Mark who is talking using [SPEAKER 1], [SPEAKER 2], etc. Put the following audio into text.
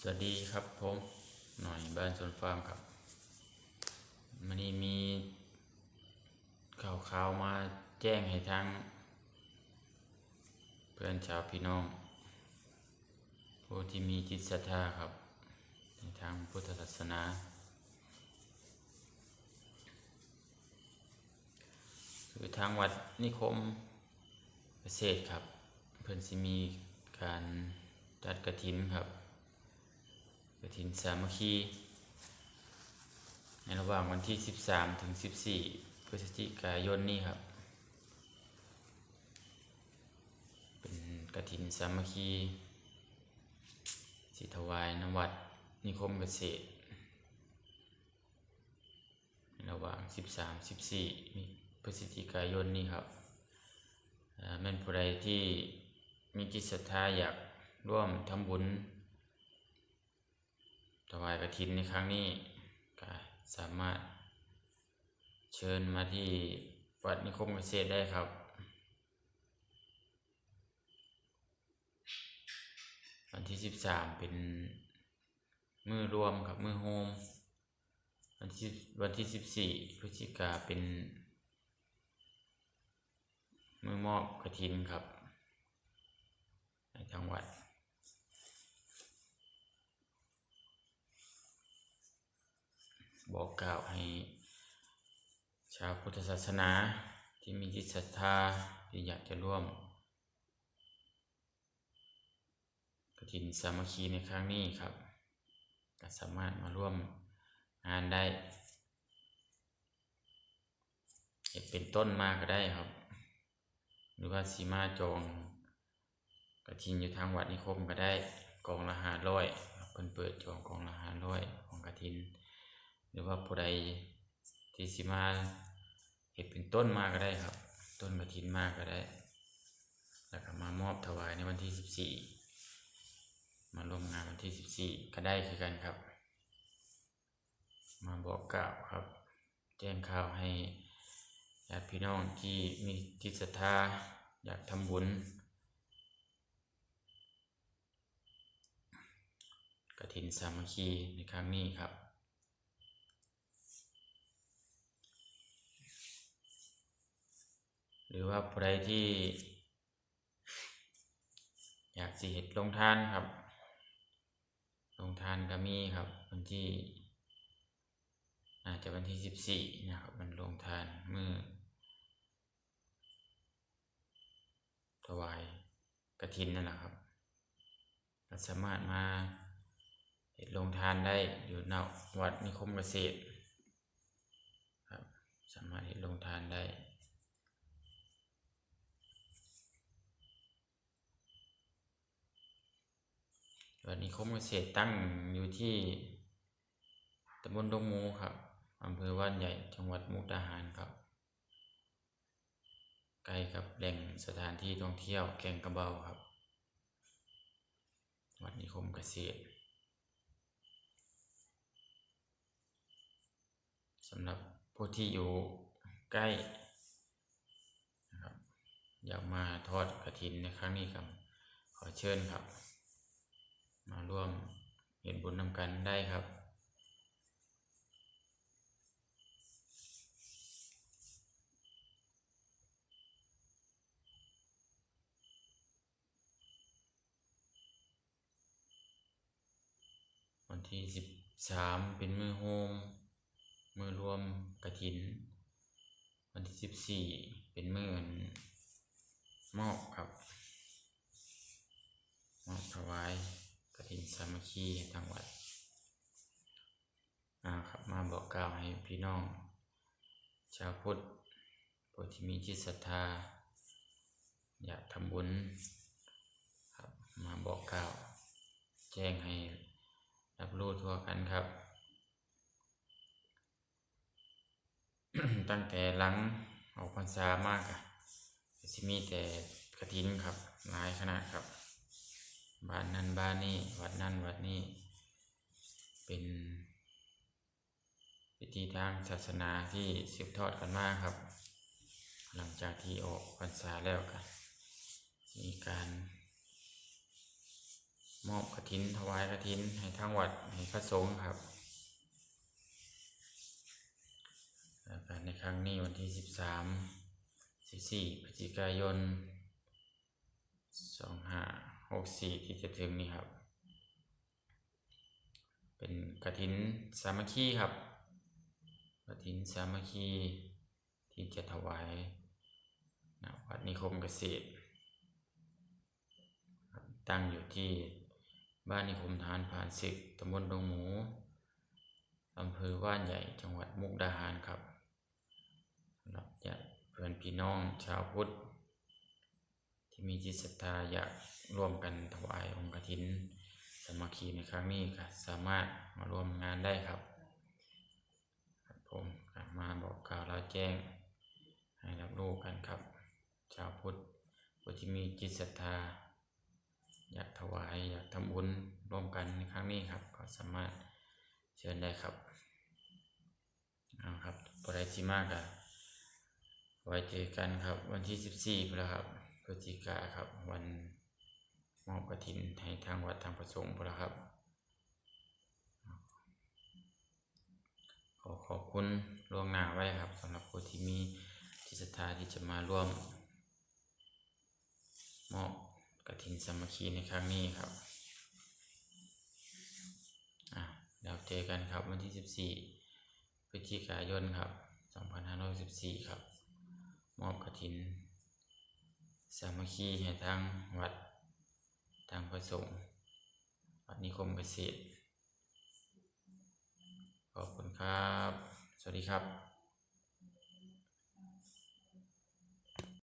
[SPEAKER 1] สวัสดีครับผมหน่อยบ้านสวนฟาร์มครับมันนี้มีข่าวข่าวมาแจ้งให้ทางเพื่อนชาวพี่น้องผู้ที่มีจิตศรัทธาครับ ในทางพุทธศาสนา คือทางวัดนิคมเกษตรครับ เพื่อนสิมีการจัดกระถินครับ กฐินสามัคคีในระหว่างวันที่ 13 ถึง 14 พฤศจิกายนนี้ครับ เป็นกฐินสามัคคีสิถวายนวัดนิคมเกษตร ในระหว่าง 13 14นี่พฤศจิกายนนี้ครับเอ่อแม่นผู้ใดที่มีจิตศรัทธาอยากร่วมทำบุญ ถวายกฐินในครั้งนี้ก็สามารถเชิญมาที่วัดนิคมเกษตรได้ครับวันที่สิบสามเป็นมือรวมครับมือโฮมวันที่วันที่สิบสี่พฤศจิกาเป็น มือมอบกฐินครับในทางวัด บอกกล่าวให้ชาวพุทธศาสนาที่มีจิตศรัทธาที่อยากจะร่วมกฐินสามัคคีในครั้งนี้ครับก็สามารถมาร่วมงานได้เป็นต้นมาก็ได้ครับ หรือว่าสีมาจองกฐินอยู่ทางวัดนิคมก็ได้กองละหาร้อยเพิ่นเปิดจองกองละหาร้อยของกฐิน หรือว่าผู้ใดที่สิมาเห็ดเป็นต้นมาก็ได้ครับ ต้นกระถินมาก็ได้ แล้วก็มามอบถวายในวันที่สิบสี่มาร่วมงานวันที่สิบสี่ก็ได้คือกันครับ มาบอกกล่าวครับ แจ้งข่าวให้ญาติพี่น้องที่มีจิตศรัทธาอยากทำบุญกฐินสามัคคีในครั้งนี้ครับ หรือว่าผู้ใดที่ อยากสิเห็ดลงทานครับ ลงทานก็มีครับวันที่อาจจะวันที่สิบสี่นะครับมันลงทานเมื่อถวายกระถินนั่นแหละครับก็สามารถมาเห็ดลงทานได้อยู่ณวัดนิคมเกษตรครับสามารถเห็ดลงทานได้ วัดนิคมเกษตรตั้งอยู่ที่ตำบลดงมูครับอำเภอว่านใหญ่จังหวัดมุกดาหารครับใกล้กับแหล่งสถานที่ท่องเที่ยวแก่งกระเบาครับ วัดนิคมเกษตรสำหรับผู้ที่อยู่ใกล้นะครับอยากมาทอดกระถินในครั้งนี้ครับ ขอเชิญครับ มาร่วมเห็นบุญนำกันได้ครับ วันที่สิบสามเป็นมือโฮมมือรวมกระถิน วันที่สิบสี่เป็นมือมอบครับมอบถวาย กฐินสามัคคีทางวัดอาครับมาบอกกล่าวให้พี่น้อง ชาวพุทธผู้ที่มีจิตศรัทธา อยากทำบุญครับมาบอกกล่าว แจ้งให้รับรู้ทั่วกันครับ ตั้งแต่หลังออกพรรษามากอะก็สิมีแต่กระถินครับหลายขนาดครับ บ้านนั้นบ้านนี้ วัดนั้นวัดนี้ เป็นพิธีทางศาสนาที่สืบทอดกันมาครับ หลังจากที่ออกพรรษาแล้วก็มีการมอบกฐินถวายกฐินให้ทางวัดให้พระสงฆ์ครับแล้วกในครั้งนี้วันที่สิบสามสิบสี่พฤศจิกายนสอง หกสี่ที่จะถึงนี้ครับ เป็นกฐินสามัคคีครับกฐินสามัคคีที่จะถวายณวัดนิคมเกษตร ตั้งอยู่ที่บ้านนิคมทานผ่านศึกตำบลดงหมูอำเภอว่านใหญ่จังหวัดมุกดาหารครับสำหรับญาติเพื่อนพี่น้องชาวพุทธ ที่มีจิตศรัทธาอยากร่วมกันถวายองค์กฐิน สมัคคีในครั้งนี้ก็สามารถมาร่วมงานได้ครับครับผมก็มาบอกกล่าวแล้วแจ้ง ให้รับรู้กันครับ ชาวพุทธผู้ที่มีจิตศรัทธา อยากถวายอยากทำบุญร่วมกันในครั้งนี้ครับ ก็สามารถเชิญได้ครับเอาครับบรายสิมากอะไว้เจอกันครับ วันที่สิบสี่พฤครับ พฤศจิกาครับ วันมอบกฐินให้ทางวัดทางประสงค์พฤครับ ขอขอบคุณล่วงหน้าไว้ครับสำหรับผู้ที่มีจิตศรัทธาที่จะมาร่วมมอบกฐินสมัคคีในครั้งนี้ครับอะเดี๋ยวเจอกันครับวันที่ 14พฤศจิกายนครับ2514 ครับ มอบกฐิน สามัคคีให้ทางวัดทางพระสงฆ์วัดนิคมเกษตรขอบคุณครับ สวัสดีครับ